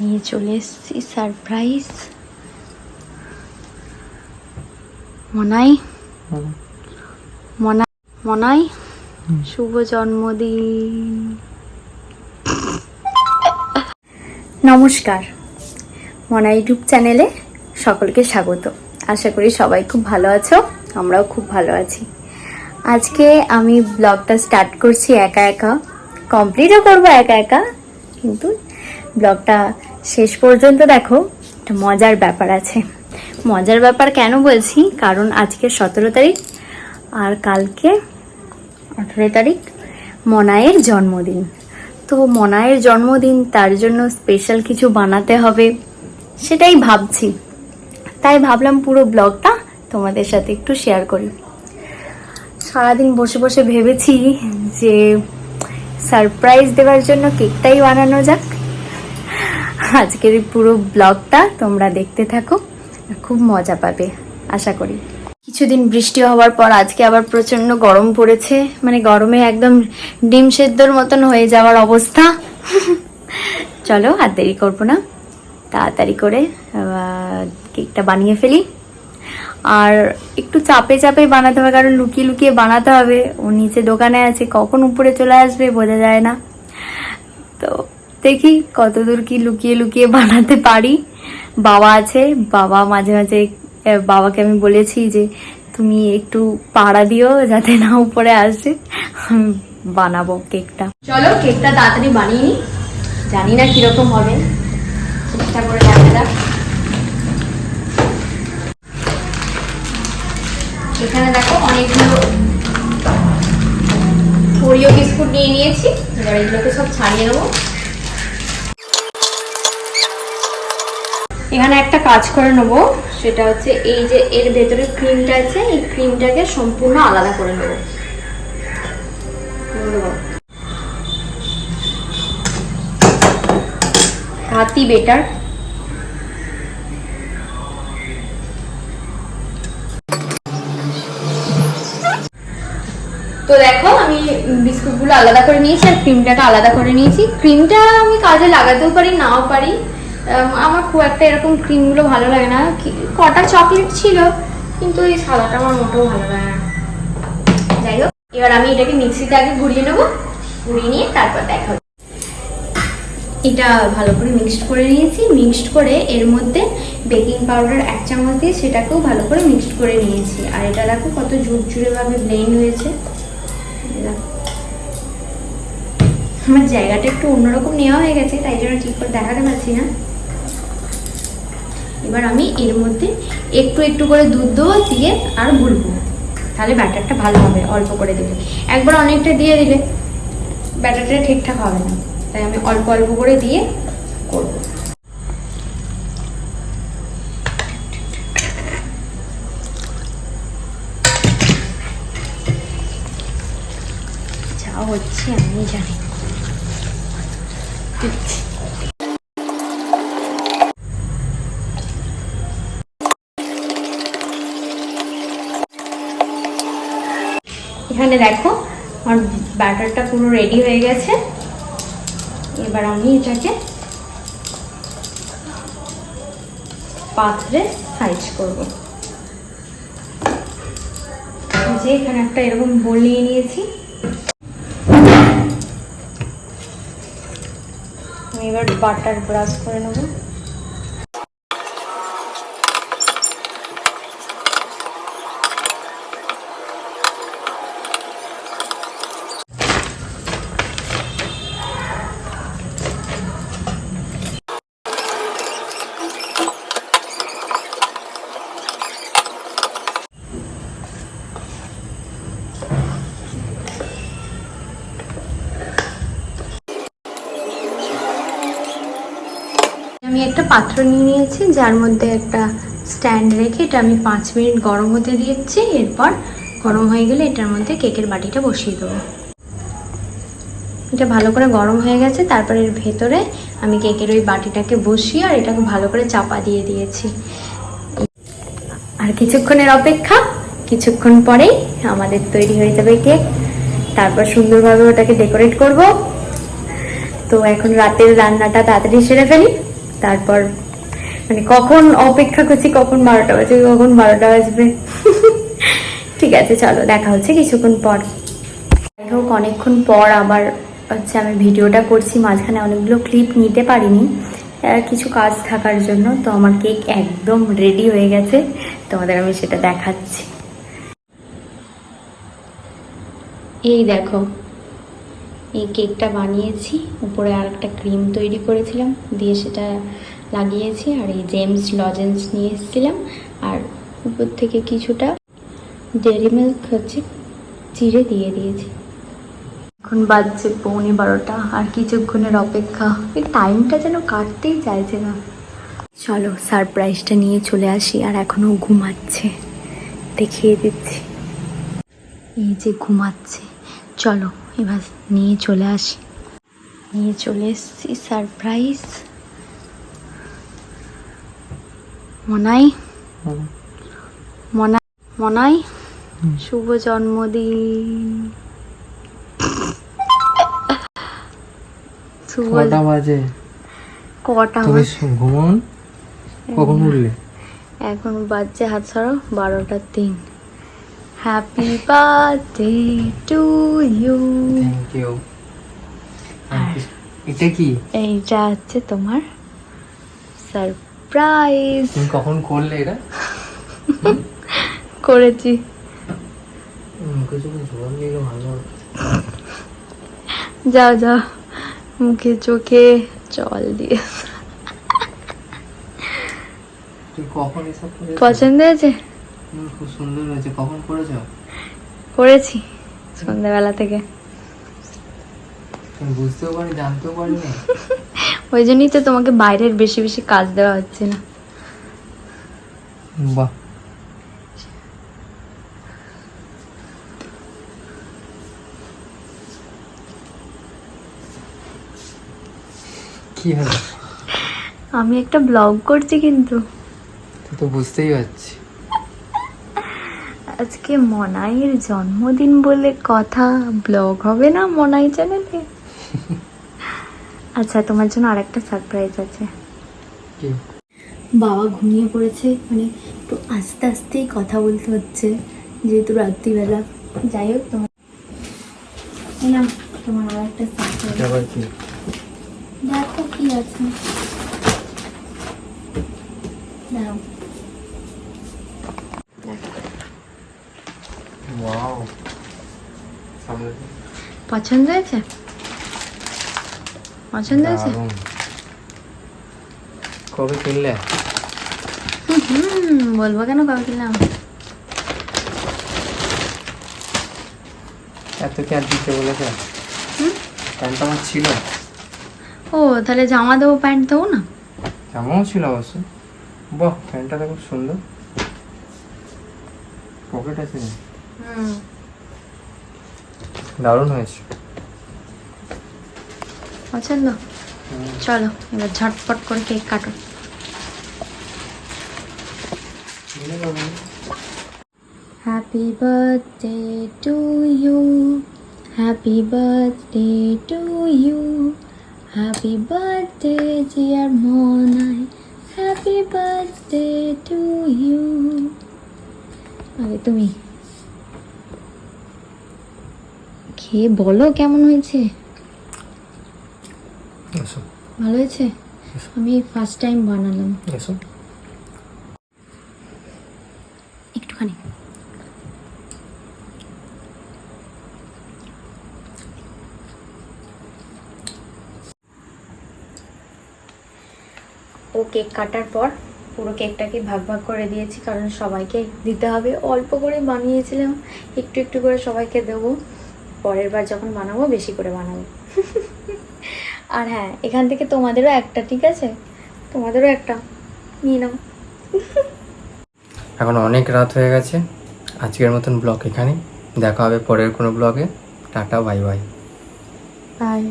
নিয়ে চলে এসেছি সারপ্রাইজ মনাই? মনা মনাই শুভ জন্মদিন। নমস্কার। মনা ইউটিউব চ্যানেলে সকলকে স্বাগত। আশা করি সবাই খুব ভালো আছো আমরাও খুব ভালো আছি। আজকে আমি ব্লগটা স্টার্ট করছি একা একা। কমপ্লিটও করব একা একা কিন্তু ব্লগটা শেষ পর্যন্ত দেখো, একটা মজার ব্যাপার আছে। মজার ব্যাপার কেন বলছি? কারণ আজকে সতেরো তারিখ আর কালকে আঠেরো তারিখ মনায়ের জন্মদিন। তো মনায়ের জন্মদিন, তার জন্য স্পেশাল কিছু বানাতে হবে, সেটাই ভাবছি। তাই ভাবলাম পুরো ব্লগটা তোমাদের সাথে একটু শেয়ার করি। সারাদিন বসে বসে ভেবেছি যে সারপ্রাইজ দেওয়ার জন্য কেকটাই বানানো যাক। আজকের পুরো ব্লগটা তোমরা দেখতে থাকো খুব মজা পাবে, আশা করি। কিছুদিন বৃষ্টি হওয়ার পর আজকে আবার প্রচণ্ড গরম পড়েছে মানে গরমে একদম ডিম সেদ্ধর মতন হয়ে যাওয়ার অবস্থা। চলো আর দেরি করব না, তাড়াতাড়ি করে কেকটা বানিয়ে ফেলি। আর একটু চাপে চাপে বানাতে হবে, কারণ লুকিয়ে লুকিয়ে বানাতে হবে। ও নিচে দোকানে আছে, কখন উপরে চলে আসবে বোঝা যায় না। তো দেখি কতদূর কি লুকিয়ে লুকিয়ে বানাতে পারি। বাবা আছে, বাবা মাঝে মাঝে বাবাকে আমি বলেছি যে, তুমি একটু পাড়া দিও যাতে না উপরে আসে। বানাবো কেকটা। চলো, কেকটা তাড়াতাড়ি বানিয়ে নি জানি না কীরকম হবে। চেষ্টা করে দেখা যাক। এখানে দেখো অনেকগুলো ওরিও বিস্কুট নিয়ে নিয়েছি। এবার এগুলোকে সব ছাড়িয়ে নেব। এখানে একটা কাজ করে নেব। সেটা হচ্ছে এই যে এর ভেতরে ক্রিমটা আছে, এই ক্রিমটাকে সম্পূর্ণ আলাদা করে নেব। হাতি বেটার। তো দেখো, আমি বিস্কুটগুলো আলাদা করে নিয়েছি আর ক্রিমটাকে আলাদা করে নিয়েছি। ক্রিমটা আমি কাজে লাগাতেও পারি, নাও পারি। আমার খুব একটা এরকম ক্রিমগুলো ভালো লাগে না। কটা চকলেট ছিল, কিন্তু এই সাদাটা আমার মোটেও ভালো লাগে না। যাই হোক, এবার আমি এটাকে মিক্সিতে আগে ঘুরিয়ে নেব। ঘুরিয়ে নিয়ে তারপর দেখা এটা ভালো করে মিক্সড করে নিয়েছি। মিক্সড করে এর মধ্যে বেকিং পাউডার এক চামচ দিয়ে সেটাকেও ভালো করে মিক্সড করে নিয়েছি। আর এটা দেখো কত ঝুরঝুরে ভাবে ব্লেন্ড হয়েছে। আমার জায়গাটা একটু অন্যরকম নেওয়া হয়ে গেছে, তাই জন্য ঠিক করে দেখাতে পারছি না। এবার আমি এর মধ্যে একটু একটু করে দুধ দেবো, দিয়ে আর গুলবো তাহলে ব্যাটারটা ভালো হবে, অল্প করে দিলে। একবার অনেকটা দিয়ে দিলে, ব্যাটারটা ঠিকঠাক হবে না। তাই আমি অল্প অল্প করে দিয়ে করব। যা হচ্ছে আমি জানি। এখানে দেখো, আমার ব্যাটারটা পুরো রেডি হয়ে গেছে। এবার আমি এটাকে পাত্রে সাইজ করব। যে এখানে একটা এরকম বোল নিয়ে নিয়েছি। আমি এবার বাটার ব্রাশ করে নেব আমি একটা পাত্র নিয়ে নিয়েছি, যার মধ্যে একটা স্ট্যান্ড রেখে এটা আমি পাঁচ মিনিট গরম হতে দিয়েছি এরপর গরম হয়ে গেলে এটার মধ্যে কেকের বাটিটা বসিয়ে দেবো। এটা ভালো করে গরম হয়ে গেছে, তারপর এর ভেতরে আমি কেকের ওই বাটিটাকে বসিয়ে আর এটাকে ভালো করে চাপা দিয়ে দিয়েছি। আর কিছুক্ষণের অপেক্ষা, কিছুক্ষণ পরেই আমাদের তৈরি হয়ে যাবে কেক। তারপর সুন্দরভাবে ওটাকে ডেকোরেট করব। তো এখন রাতের রান্নাটা তাড়াতাড়ি সেরে ফেলি। তারপর মানে কখন অপেক্ষা করছি, কখন বারোটা বাজবে, কখন বারোটা বাজবে? ঠিক আছে, চলো, দেখা হচ্ছে কিছুক্ষণ পর। যাই হোক, অনেকক্ষণ পর আবার হচ্ছে আমি ভিডিওটা করছি, মাঝখানে অনেকগুলো ক্লিপ নিতে পারিনি। কিছু কাজ থাকার জন্য, তো আমার কেক একদম রেডি হয়ে গেছে। তোমাদের আমি সেটা দেখাচ্ছি। এই দেখো এই কেকটা বানিয়েছি। উপরে আর একটা ক্রিম তৈরি করেছিলাম, দিয়ে সেটা লাগিয়েছি আর এই জেমস লজেন্স নিয়ে এসেছিলাম। আর উপর থেকে কিছুটা ডেরি মিল্ক হচ্ছে চিড়ে দিয়ে দিয়েছি। এখন বাজছে পৌনে বারোটা আর কিছুক্ষণের অপেক্ষা। এই টাইমটা যেন কাটতেই চাইছে না। চলো, সারপ্রাইজটা নিয়ে চলে আসি আর এখনও ঘুমাচ্ছে। দেখিয়ে দিচ্ছি। এই যে ঘুমাচ্ছে। চলো এবার নিয়ে চলে আসি। নিয়ে চলে এসেছি সারপ্রাইজ মনাই? মনাই মনাই? শুভ জন্মদিন। কটা বাজে? কটা ঘুমন? কখন উঠলে? এখন বাজছে হাত ছাড়ো বারোটা তিন। Happy birthday to you thank you এটা কি? এইটা হচ্ছে তোমার সারপ্রাইজ তুমি কখন করলে এটা? করেছি। যাও যাও। মুখে চোখে জল দিয়ে। পছন্দ হয়েছে? খুব সুন্দর হয়েছে। কখন করেছ? করেছি সন্ধ্যাবেলা থেকে। বুঝতেও পারি জানতেও পারি না। ওই জন্যই তো তোমাকে বাইরের বেশি বেশি কাজ দেওয়া হচ্ছে না। বাহ। কি হলো? আমি একটা ব্লগ করছি কিন্তু। তো বুঝতেই পারছি আজকে মনাইয়ের জন্মদিন বলে কথা ব্লগ হবে না মনাই চ্যানেলে? আচ্ছা তোমার জন্য আরেকটা সারপ্রাইজ আছে। বাবা ঘুমিয়ে পড়েছে মানে একটু আস্তে আস্তেই কথা বলতে হচ্ছে যেহেতু রাত্রিবেলা। যাই হোক তোমার নাও, তোমার আর একটা সারপ্রাইজ দেখো কি আছে। দাঁড়াও। পছন্দ হয়েছে? পছন্দ হয়েছে। কবে কিনলে? হুম বলব কেন কবে কিনলাম? এত কি আর দিতে বলেছে? প্যান্ট আমার ছিল। ও তাহলে জামা দেবো প্যান্ট দেবো না? জামাও ছিল অবশ্য। বাহ প্যান্টটা খুব সুন্দর। পকেট আছে। হুম। দারুণ হয়েছে। পছন্দ চলো এবার ঝটপট করে কেক কাটো। Happy birthday to you happy birthday to you happy birthday dear Monai happy birthday to you আগে তুমি? খেয়ে বলো কেমন হয়েছে? ভালো হয়েছে? আমি ফার্স্ট টাইম বানালাম। একটুখানি। ও কেক কাটার পর পুরো কেকটাকে ভাগ ভাগ করে দিয়েছি কারণ সবাইকে দিতে হবে। অল্প করে বানিয়েছিলাম একটু একটু করে সবাইকে দেবো। পরের বার যখন বানাবো বেশি করে বানাবো। আর হ্যাঁ এখান থেকে তোমাদেরও একটা ঠিক আছে? তোমাদেরও একটা। নিয়ে নাও। এখন অনেক রাত হয়ে গেছে। আজকের মতন ব্লগ এখানে দেখা হবে পরের কোনো ব্লগে। Tata bye bye bye